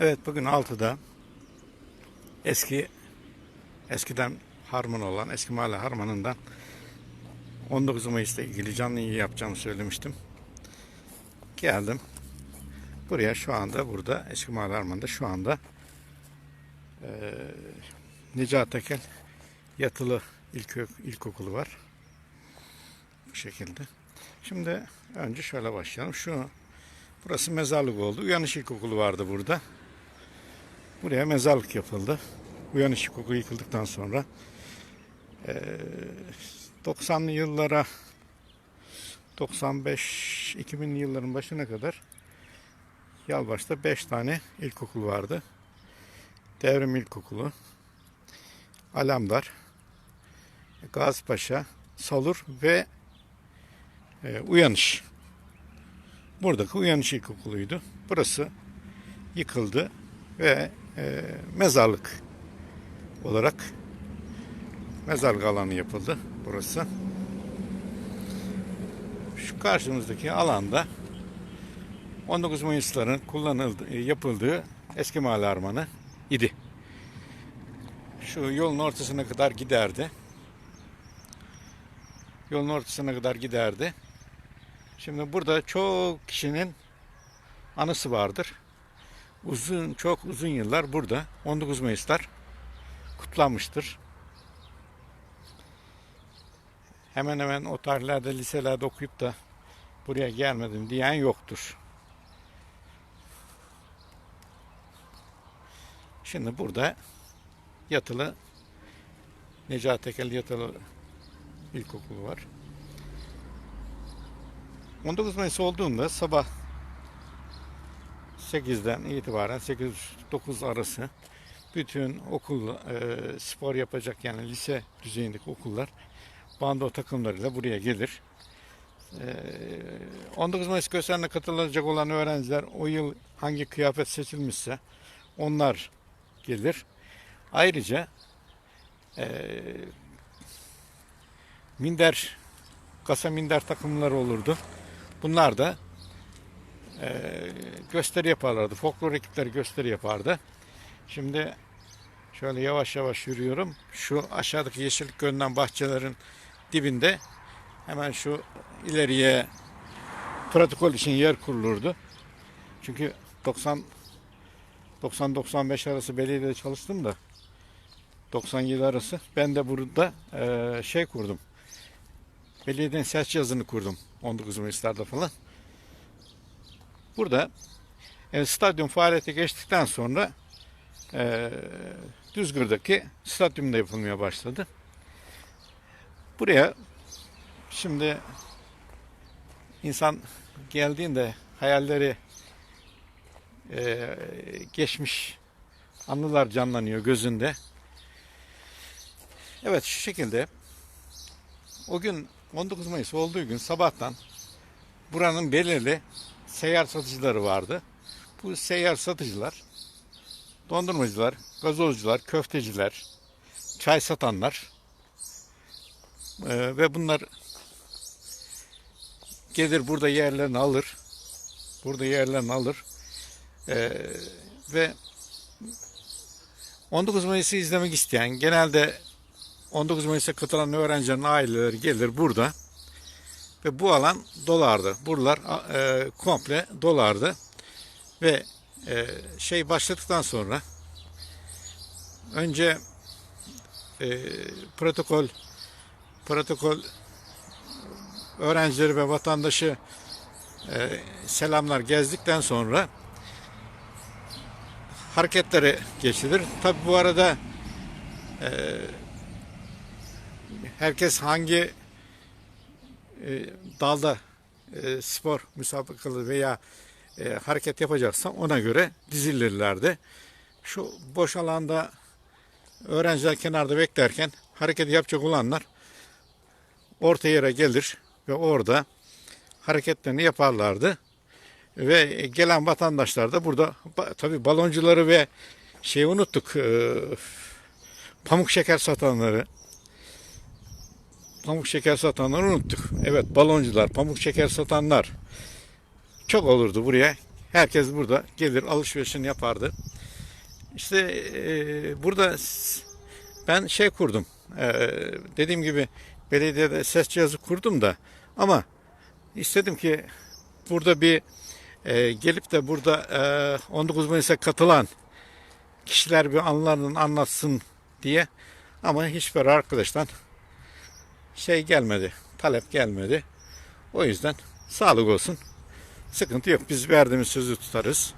Evet bugün 6'da eski eskiden Harman olan eski mahalle Harman'ından 19 Mayıs'ta ilgili canlı yayın yapacağımı söylemiştim. Geldim. Buraya şu anda burada eski mahalle Harman'da şu anda eee Necat Tekel yatılı ilkök, ilkokulu var. Bu şekilde. Şimdi önce şöyle başlayalım. Şu burası mezarlık oldu. Uyanış İlkokulu vardı burada. Buraya mezarlık yapıldı. Uyanış İlkokulu yıkıldıktan sonra eee 90'lı yıllara 95 2000'li yılların başına kadar Yalvaç'ta 5 tane ilkokul vardı. Devrim İlkokulu, Alamdar, Gazipaşa, Salur ve e, Uyanış. Buradaki Uyanış İlkokulu'ydu. Burası yıkıldı ve e, mezarlık olarak mezarlık alanı yapıldı burası. Şu karşımızdaki alanda 19 Mayıs'ların kullanıldığı, yapıldığı eski mahalle armanı idi. Şu yolun ortasına kadar giderdi. Yolun ortasına kadar giderdi. Şimdi burada çok kişinin anısı vardır. Uzun, çok uzun yıllar burada 19 Mayıs'lar kutlanmıştır. Hemen hemen o tarihlerde liselerde okuyup da buraya gelmedim diyen yoktur. Şimdi burada yatılı Necati Tekel yatılı ilkokulu var. 19 Mayıs olduğunda sabah 8'den itibaren 8-9 arası bütün okul e, spor yapacak yani lise düzeyindeki okullar bando takımlarıyla buraya gelir. E, 19 Mayıs gösterilerine katılacak olan öğrenciler o yıl hangi kıyafet seçilmişse onlar gelir. Ayrıca e, minder kasa minder takımları olurdu. Bunlar da gösteri yaparlardı. Folklor ekipleri gösteri yapardı. Şimdi şöyle yavaş yavaş yürüyorum. Şu aşağıdaki yeşillik görünen bahçelerin dibinde hemen şu ileriye protokol için yer kurulurdu. Çünkü 90 90-95 arası belediyede çalıştım da 97 arası ben de burada e, şey kurdum. Belediyenin ses yazını kurdum 19 Mayıs'larda falan. Burada e, stadyum faaliyete geçtikten sonra e, Düzgür'deki stadyumda yapılmaya başladı. Buraya şimdi insan geldiğinde hayalleri e, geçmiş anılar canlanıyor gözünde. Evet şu şekilde o gün 19 Mayıs olduğu gün sabahtan buranın belirli seyyar satıcıları vardı. Bu seyyar satıcılar dondurmacılar, gazozcular, köfteciler, çay satanlar e, ve bunlar gelir burada yerlerini alır. Burada yerlerini alır. Ee, ve 19 Mayıs'ı izlemek isteyen genelde 19 Mayıs'a katılan öğrencilerin aileleri gelir burada ve bu alan dolardı. Buralar e, komple dolardı ve e, şey başladıktan sonra önce e, protokol protokol öğrencileri ve vatandaşı e, selamlar gezdikten sonra hareketlere geçilir. Tabi bu arada e, herkes hangi e, dalda e, spor müsabakalı veya e, hareket yapacaksa ona göre dizilirlerdi. Şu boş alanda öğrenciler kenarda beklerken hareket yapacak olanlar orta yere gelir ve orada hareketlerini yaparlardı ve gelen vatandaşlar da burada tabi baloncuları ve şeyi unuttuk e, pamuk şeker satanları pamuk şeker satanları unuttuk. Evet baloncular, pamuk şeker satanlar çok olurdu buraya. Herkes burada gelir alışverişini yapardı. İşte e, burada ben şey kurdum. E, dediğim gibi belediyede ses cihazı kurdum da ama istedim ki burada bir e, gelip de burada e, 19 Mayıs'a katılan kişiler bir anılarını anlatsın diye ama hiçbir arkadaştan şey gelmedi, talep gelmedi. O yüzden sağlık olsun. Sıkıntı yok. Biz verdiğimiz sözü tutarız.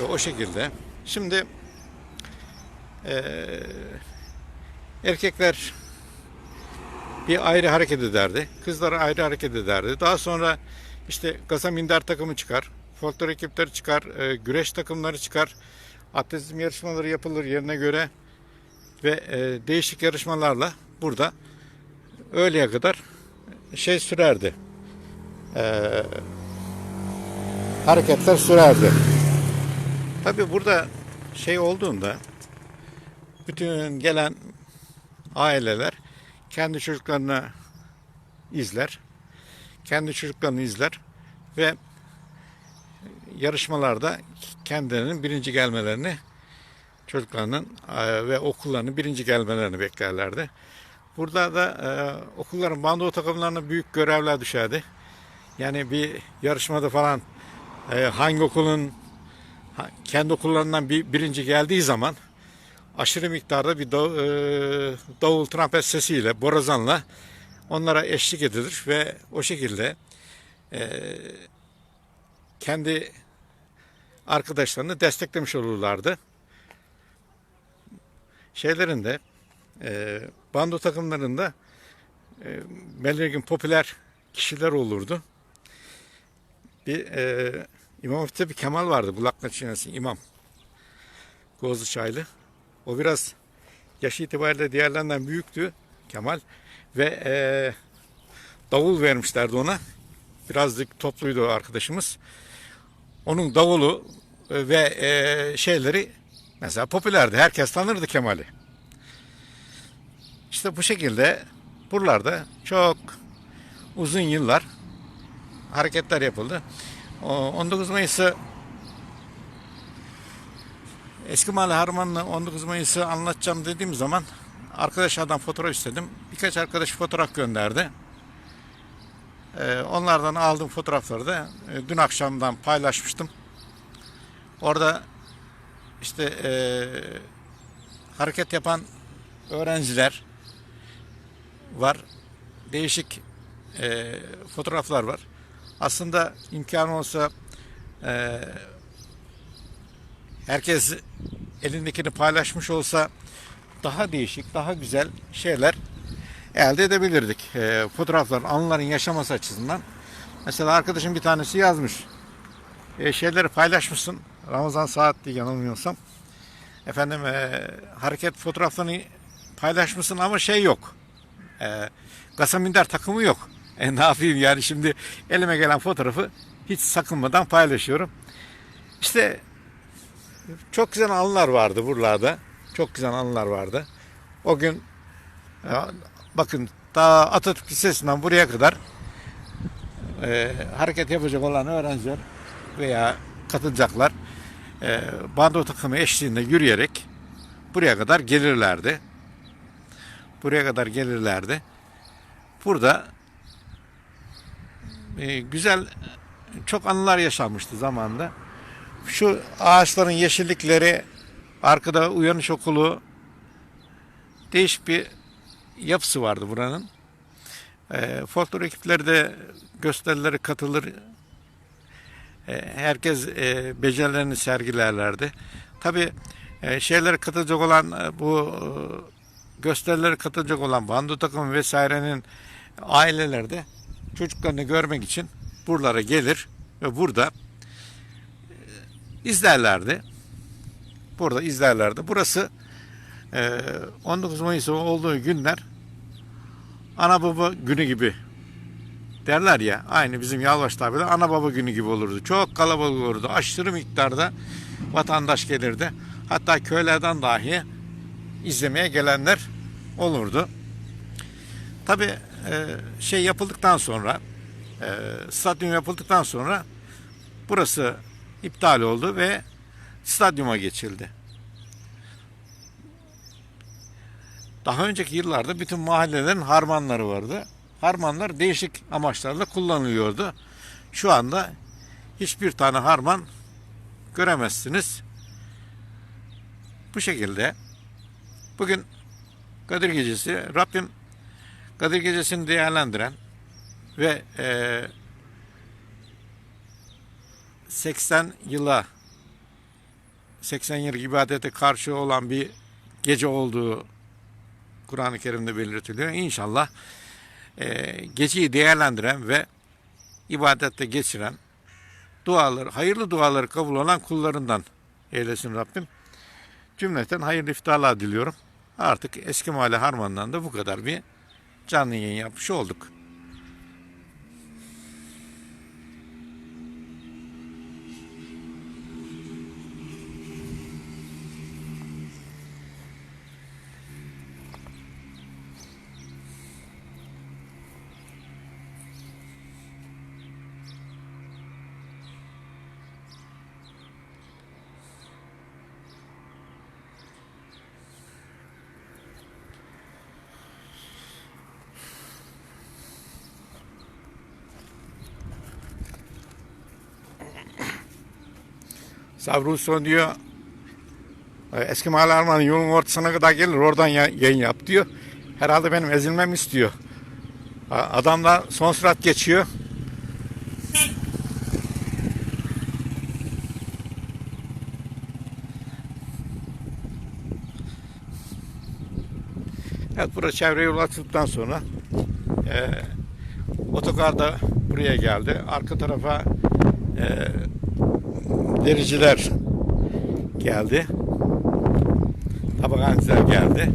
Ve o şekilde. Şimdi eee, erkekler bir ayrı hareket ederdi. Kızlar ayrı hareket ederdi. Daha sonra işte Gaza Minder takımı çıkar. Folklor ekipleri çıkar. eee, güreş takımları çıkar. Atletizm yarışmaları yapılır yerine göre. Ve eee, değişik yarışmalarla burada öğleye kadar şey sürerdi. Eee, hareketler sürerdi. Tabi burada şey olduğunda bütün gelen aileler kendi çocuklarını izler. Kendi çocuklarını izler ve yarışmalarda kendilerinin birinci gelmelerini çocuklarının e, ve okullarının birinci gelmelerini beklerlerdi. Burada da e, okulların bando takımlarına büyük görevler düşerdi. Yani bir yarışmada falan e, hangi okulun kendi okullarından bir birinci geldiği zaman aşırı miktarda bir dav- e, davul trompet sesiyle, borazanla onlara eşlik edilir ve o şekilde e, kendi arkadaşlarını desteklemiş olurlardı. Şeylerinde e, bando takımlarında e, belirgin popüler kişiler olurdu. Bir e, İmam Hatip'te bir Kemal vardı. Bulakla Çiğnesi imam. Gozlu Çaylı. O biraz yaş itibariyle diğerlerinden büyüktü Kemal. Ve e, davul vermişlerdi ona. Birazcık topluydu arkadaşımız. Onun davulu e, ve e, şeyleri mesela popülerdi. Herkes tanırdı Kemal'i. İşte bu şekilde buralarda çok uzun yıllar hareketler yapıldı. O 19 Mayıs'ı Eski Mahalle Harman'la 19 Mayıs'ı anlatacağım dediğim zaman arkadaşlardan fotoğraf istedim. Birkaç arkadaş fotoğraf gönderdi. Ee, onlardan aldığım fotoğrafları da e, dün akşamdan paylaşmıştım. Orada işte e, hareket yapan öğrenciler var. Değişik e, fotoğraflar var. Aslında imkan olsa e, herkes elindekini paylaşmış olsa daha değişik, daha güzel şeyler elde edebilirdik. E, fotoğrafların, anıların yaşaması açısından. Mesela arkadaşım bir tanesi yazmış. E, şeyleri paylaşmışsın. Ramazan saati yanılmıyorsam. Efendim e, hareket fotoğraflarını paylaşmışsın ama şey yok. E, Gasaminder takımı yok. E ne yapayım yani şimdi elime gelen fotoğrafı hiç sakınmadan paylaşıyorum. İşte çok güzel anılar vardı buralarda. Çok güzel anılar vardı. O gün ya, bakın daha Atatürk Lisesi'nden buraya kadar e, hareket yapacak olan öğrenciler veya katılacaklar e, bando takımı eşliğinde yürüyerek buraya kadar gelirlerdi. Buraya kadar gelirlerdi. Burada e, güzel çok anılar yaşanmıştı zamanında. Şu ağaçların yeşillikleri, arkada uyanış okulu, değişik bir yapısı vardı buranın. E, folklor ekipleri de gösterilere katılır. E, herkes e, becerilerini sergilerlerdi. Tabi e, şeylere katılacak olan e, bu e, gösterilere katılacak olan bando takımı vesairenin aileleri de çocuklarını görmek için buralara gelir ve burada e, izlerlerdi. Burada izlerlerdi. Burası e, 19 Mayıs olduğu günler ana baba günü gibi derler ya aynı bizim Yalvaç tabirle ana baba günü gibi olurdu. Çok kalabalık olurdu. Aşırı miktarda vatandaş gelirdi. Hatta köylerden dahi izlemeye gelenler olurdu. Tabi şey yapıldıktan sonra e, stadyum yapıldıktan sonra burası iptal oldu ve stadyuma geçildi. Daha önceki yıllarda bütün mahallelerin harmanları vardı. Harmanlar değişik amaçlarla kullanılıyordu. Şu anda hiçbir tane harman göremezsiniz. Bu şekilde bugün Kadir Gecesi Rabbim Kadir Gecesi'ni değerlendiren ve eee 80 yıla 80 yıl ibadete karşı olan bir gece olduğu Kur'an-ı Kerim'de belirtiliyor. İnşallah eee geceyi değerlendiren ve ibadette geçiren duaları, hayırlı duaları kabul olan kullarından eylesin Rabbim. Cümleten hayırlı iftarlar diliyorum. Artık eski mahalle harmanından da bu kadar bir canlı yayın yapmış olduk. Usta diyor "E, eski mahalle harmanı yolun ortasına kadar gelir oradan ya- yayın yap diyor. Herhalde benim ezilmem istiyor. Adam da son sürat geçiyor. Evet burada çevre yolu açıldıktan sonra e, otogar da buraya geldi. Arka tarafa e, dericiler geldi. Tabakhaneciler geldi.